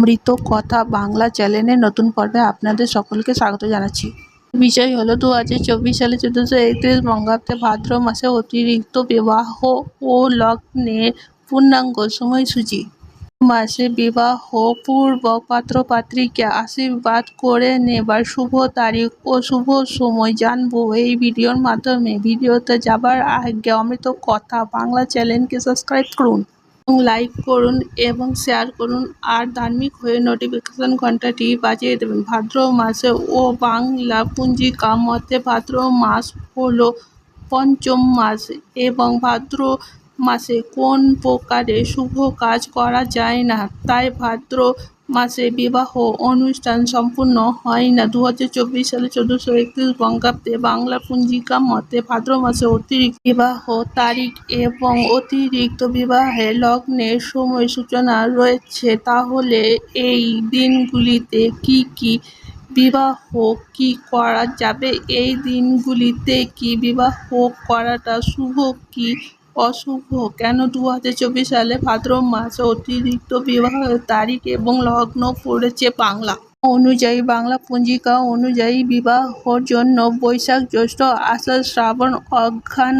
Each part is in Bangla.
অমৃত কথা বাংলা চ্যানেলের নতুন পর্বে আপনাদের সকলকে স্বাগত জানাচ্ছি। বিষয় হলো দু হাজার চব্বিশ সালে চোদ্দশো একত্রিশ বঙ্গাব্দে ভাদ্র মাসে অতিরিক্ত বিবাহ ও লগ্নের পূর্ণাঙ্গ সময়সূচি। মাসে বিবাহ পূর্বক পাত্রপাত্রীকে আশীর্বাদ করে নেবার শুভ তারিখ ও শুভ সময় জানব এই ভিডিওর মাধ্যমে। ভিডিওতে যাবার আগে অমৃত কথা বাংলা চ্যানেলকে সাবস্ক্রাইব করুন। লাইক করুন এবং শেয়ার করুন। আর ধার্মিক হয়ে নোটিফিকেশন ঘন্টাটি বাজিয়ে দেবেন। ভাদ্র মাসে ও বাংলা পঞ্জিকা মতে ভাদ্র মাস হলো পঞ্চম মাস এবং ভাদ্র মাসে কোন প্রকারে শুভ কাজ করা যায় না? তাই ভাদ্র মাসে বিবাহ অনুষ্ঠান সম্পূর্ণ হয় না। দু হাজার চব্বিশ সালে চোদ্দশো একত্রিশ বঙ্গাব্দে বাংলা পঞ্জিকা মতে ভাদ্র মাসে অতিরিক্ত বিবাহ তারিখ এবং অতিরিক্ত বিবাহে লগ্নের সময় সূচনা রয়েছে। তাহলে এই দিনগুলিতে কি কি বিবাহ কি করা যাবে? এই দিনগুলিতে কি বিবাহ করাটা শুভ কি অশুভ কেন দু হাজার চব্বিশ সালে ভাদ্র মাসে অতিরিক্ত বিবাহের তারিখ এবং লগ্ন পড়েছে বাংলা? অনুযায়ী বাংলা পঞ্জিকা অনুযায়ী বিবাহর জন্য বৈশাখ, জ্যৈষ্ঠ, আষাঢ়, শ্রাবণ, অঘ্রাণ,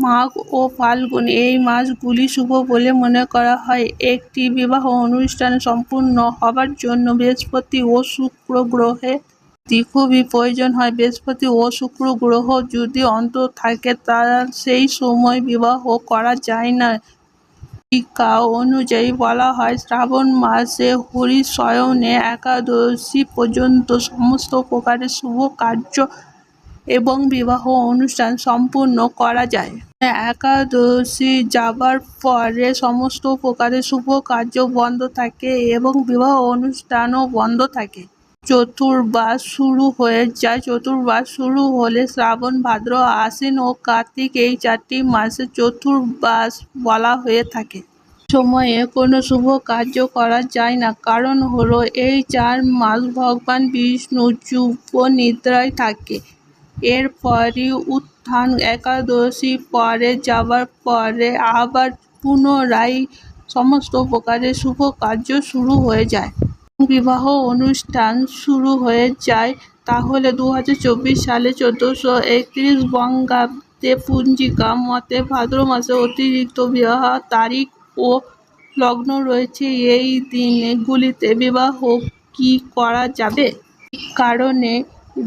মাঘ ও ফাল্গুন এই মাসগুলি শুভ বলে মনে করা হয়। একটি বিবাহ অনুষ্ঠান সম্পূর্ণ হবার জন্য বৃহস্পতি ও শুক্র গ্রহের তি খুবই প্রয়োজন হয়। বৃহস্পতি ও শুক্র গ্রহ যদি অন্ত থাকে তা সেই সময় বিবাহ করা যায় না। টিকা অনুযায়ী বলা হয়, শ্রাবণ মাসে হরিশয়নে একাদশী পর্যন্ত সমস্ত প্রকারের শুভ কার্য এবং বিবাহ অনুষ্ঠান সম্পূর্ণ করা যায়। একাদশী যাবার পরে সমস্ত প্রকারের শুভ কার্য বন্ধ থাকে এবং বিবাহ অনুষ্ঠানও বন্ধ থাকে। চতুর্মাস শুরু হয়ে যায়। চতুর্মাস শুরু হলে শ্রাবণ, ভাদ্র, আশ্বিন ও কার্তিক এই চারটি মাসে চতুর্মাস বলা হয়ে থাকে। সময়ে কোনো শুভ কার্য করা যায় না। কারণ হলো এই চার মাস ভগবান বিষ্ণু যুব নিদ্রায় থাকে। এরপরই উত্থান একাদশী পরে যাবার পরে আবার পুনরায় সমস্ত প্রকারের শুভ কার্য শুরু হয়ে যায়। বিবাহ অনুষ্ঠান শুরু হয়ে যায়, তাহলে দু হাজার চব্বিশ সালে চোদ্দোশো একত্রিশ বঙ্গাব্দে পঞ্জিকা মতে ভাদ্র মাসে অতিরিক্ত বিবাহ তারিখ ও লগ্ন রয়েছে। এই দিনগুলিতে বিবাহ কি করা যাবে? কারণে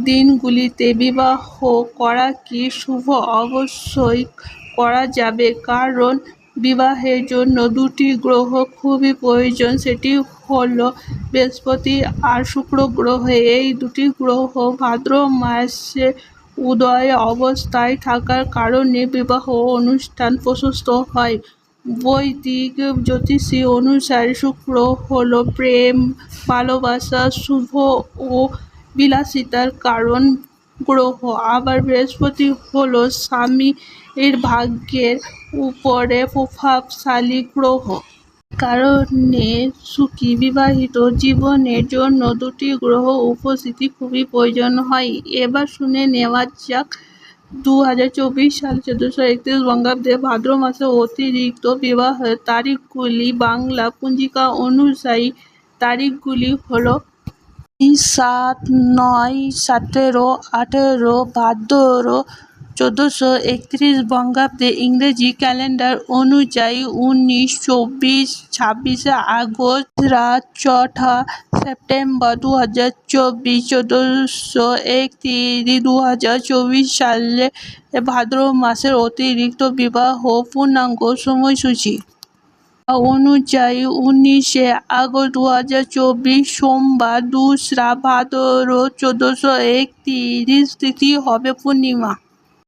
দিনগুলিতে বিবাহ করা কি শুভ? অবশ্যই করা যাবে। কারণ বিবাহের জন্য দুটি গ্রহ খুবই প্রয়োজন। সেটি হলো বৃহস্পতি আর শুক্র গ্রহ। এই দুটি গ্রহ ভাদ্র মাসে উদয় অবস্থায় থাকার কারণে বিবাহ অনুষ্ঠান প্রশস্ত হয়। বৈদিক জ্যোতিষী অনুসারে শুক্র হল প্রেম, ভালোবাসা, শুভ ও বিলাসিতার কারণ। গ্রহ। আবার বৃহস্পতি হলো স্বামীর ভাগ্যের উপরে প্রভাবশালী গ্রহ। কারণে সুখী বিবাহিত জীবনের জন্য দুটি গ্রহ উপস্থিতি খুবই প্রয়োজন হয়। এবার শুনে নেওয়া যাক দু হাজার চব্বিশ সালে চোদ্দশো একত্রিশ বঙ্গাব্দে ভাদ্র মাসে অতিরিক্ত বিবাহের তারিখগুলি বাংলা পঞ্জিকা অনুযায়ী তারিখগুলি হলো সাত, নয়, সতেরো, আঠেরো ভাদ্র চোদ্দোশো একত্রিশ বঙ্গাব্দে ইংরেজি ক্যালেন্ডার অনুযায়ী উনিশ, চব্বিশ, ছাব্বিশে আগস্ট রাত চৌঠা সেপ্টেম্বর দু হাজার চব্বিশ, চোদ্দোশো একত্রিশ দু হাজার চব্বিশ সালে ভাদ্র মাসের অতিরিক্ত বিবাহ পূর্ণাঙ্গ সময়সূচি। অনুযায়ী উনিশে আগস্ট দু হাজার চব্বিশ সোমবার দোসরা ভাদ্র চোদ্দোশো একত্রিশ তিথি হবে পূর্ণিমা।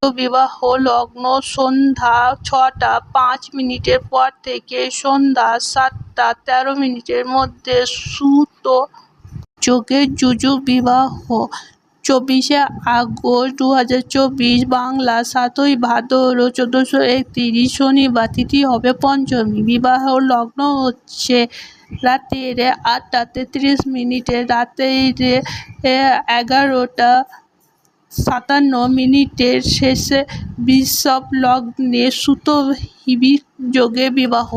বিবাহ লগ্ন সন্ধ্যা ছটা পাঁচ মিনিটের পর থেকে সন্ধ্যা সাতটা তেরো মিনিটের মধ্যে সুত যোগের যুযু বিবাহ চব্বিশে আগস্ট দু হাজার চব্বিশ বাংলা সাতই ভাদ্র চোদ্দোশো একত্রিশ শনিবার তিথি হবে পঞ্চমী। বিবাহ লগ্ন হচ্ছে রাতের আটটা তেত্রিশ মিনিটে রাতের এগারোটা সাতান্ন মিনিটের শেষে বৃষভ লগ্নে সুত হিবি যোগে বিবাহ।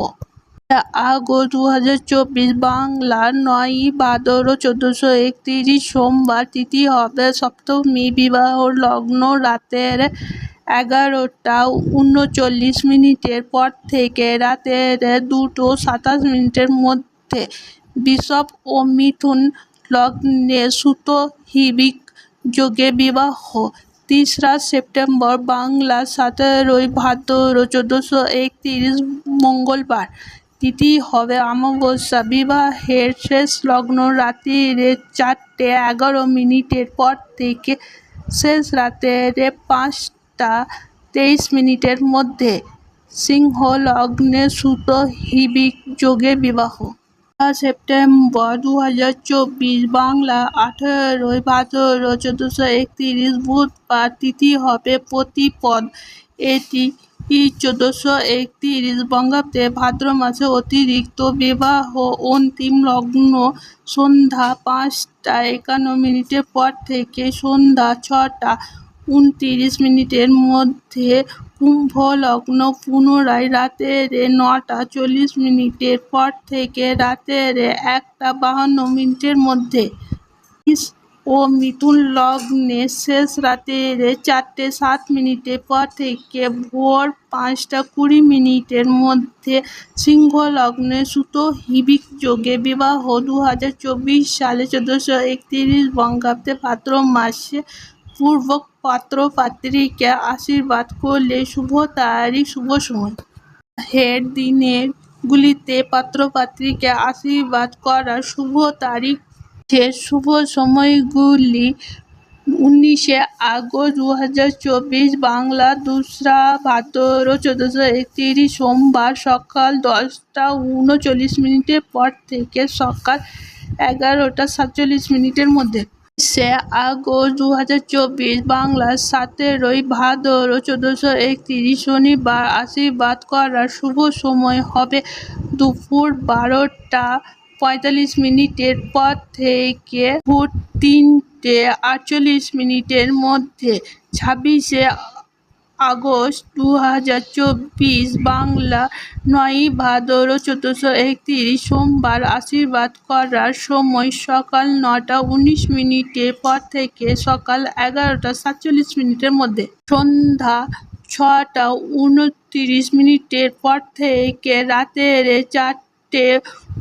আগস্ট দু হাজার চব্বিশ বাংলা নয়ই ভাদর চোদ্দশো একত্রিশ সোমবার তিথি হবে সপ্তমী বিবাহ লগ্ন রাতের এগারোটা উনচল্লিশ মিনিটের পর থেকে রাতের দুটো সাতাশ মিনিটের মধ্যে বিশপ ও মিথুন লগ্নে সুত হিবিক যোগে বিবাহ। তিসরা সেপ্টেম্বর বাংলা সতেরোই ভাদ্র চোদ্দশো একত্রিশ মঙ্গলবার তিথি হবে অমাবস্যা বিবাহের শেষ লগ্ন রাত্রিরে চারটে এগারো মিনিটের পর থেকে শেষ রাতের পাঁচটা তেইশ মিনিটের মধ্যে সিংহ লগ্নে সুত হিবিক যোগে বিবাহ। সেপ্টেম্বর দু হাজার চব্বিশ বাংলা আঠেরোই ভাদর চোদ্দশো একত্রিশ বুধবার তিথি হবে প্রতিপদ। এটি চোদ্দশো একত্রিশ বঙ্গাব্দে ভাদ্র মাসে অতিরিক্ত বিবাহ অন্তিম লগ্ন সন্ধ্যা পাঁচটা একান্ন মিনিটের পর থেকে সন্ধ্যা ছটা উনত্রিশ মিনিটের মধ্যে কুম্ভ লগ্ন পুনরায় রাতের নটা চল্লিশ মিনিটের পর থেকে রাতের একটা বাহান্ন মিনিটের মধ্যে। ও মিথুন লগ্নে শেষ রাতের চারটে সাত মিনিটের পর থেকে ভোর পাঁচটা কুড়ি মিনিটের মধ্যে সিংহ লগ্নে সুত হিবিক যোগে বিবাহ দু হাজার চব্বিশ সালে চোদ্দশো একত্রিশ বঙ্গাব্দে ভাদ্র মাসে পূর্বক পাত্র পাত্রীকে আশীর্বাদ করলে শুভ তারিখ, শুভ সময়। হের দিনের গুলিতে পাত্র পাত্রীকে আশীর্বাদ করার শুভ তারিখ যে শুভ সময়গুলি উনিশে আগস্ট দু হাজার চব্বিশ বাংলা দোসরা ভাদর চোদ্দশো একত্রিশ সোমবার সকাল দশটা উনচল্লিশ মিনিটের পর থেকে সকাল এগারোটা সাতচল্লিশ মিনিটের মধ্যে। সে আগস্ট দু হাজার চব্বিশ বাংলা সতেরোই ভাদর চোদ্দশো একত্রিশ শনিবার আশীর্বাদ করার শুভ সময় হবে দুপুর বারোটা পঁয়তাল্লিশ মিনিটের পর থেকে ভোর তিনটে আটচল্লিশ মিনিটের মধ্যে ছাব্বিশে আগস্ট দু হাজার চব্বিশ বাংলা নয় ভাদর চোদ্দশো একত্রিশ সোমবার আশীর্বাদ করার সময় সকাল নটা উনিশ মিনিটের পর থেকে সকাল এগারোটা সাতচল্লিশ মিনিটের মধ্যে সন্ধ্যা ছটা উনত্রিশ মিনিটের পর থেকে রাতের চারটে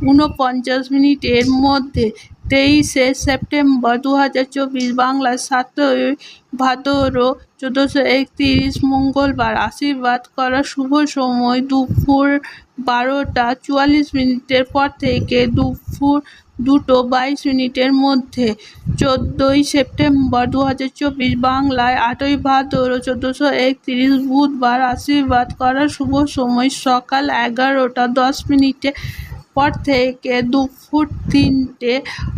ঊনপঞ্চাশ মিনিটের মধ্যে তেইশে সেপ্টেম্বর দু হাজার চব্বিশ বাংলা সাতই ভাদর চোদ্দশো একত্রিশ মঙ্গলবার আশীর্বাদ করার শুভ সময় দুপুর বারোটা চুয়াল্লিশ মিনিটের পর থেকে দুপুর দুটো বাইশ মিনিটের মধ্যে চোদ্দোই সেপ্টেম্বর দু হাজার চব্বিশ বাংলায় আটই ভাদর চোদ্দশো একত্রিশ বুধবার আশীর্বাদ করার শুভ সময় সকাল এগারোটা দশ মিনিটে পর থেকে দুপুর তিনটে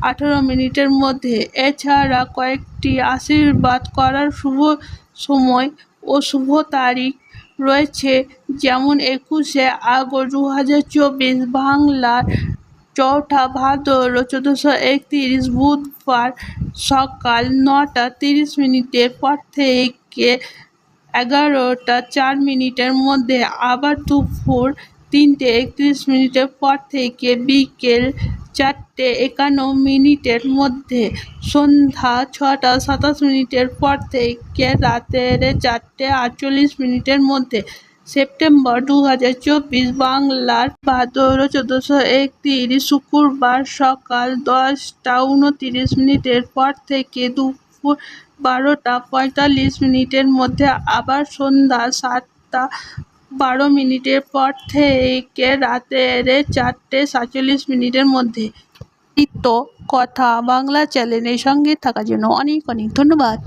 আঠেরো মিনিটের মধ্যে। এছাড়া কয়েকটি আশীর্বাদ করার শুভ সময় ও শুভ তারিখ রয়েছে, যেমন একুশে আগস্ট দু হাজার চব্বিশ, বাংলার চৌঠা ভাদর চোদ্দশো একত্রিশ, বুধবার সকাল নটা তিরিশ মিনিটের পর থেকে এগারোটা চার মিনিটের মধ্যে, আবার দুপুর তিনটে একত্রিশ মিনিটের পর থেকে বিকেল চারটে একান্ন মিনিটের মধ্যে সন্ধ্যা ছটা সাতাশ মিনিটের পর থেকে রাতের চারটে আটচল্লিশ মিনিটের মধ্যে সেপ্টেম্বর দু হাজার চব্বিশ বাংলার ভাদর চোদ্দশো একত্রিশ শুক্রবার সকাল দশটা উনতিরিশ মিনিটের পর থেকে দুপুর বারোটা পঁয়তাল্লিশ মিনিটের মধ্যে আবার সন্ধ্যা সাতটা বারো মিনিটের পর থেকে রাতের চারটে সাতচল্লিশ মিনিটের মধ্যে। নিত্য কথা বাংলা চ্যানেলের সঙ্গে থাকার জন্য অনেক অনেক ধন্যবাদ।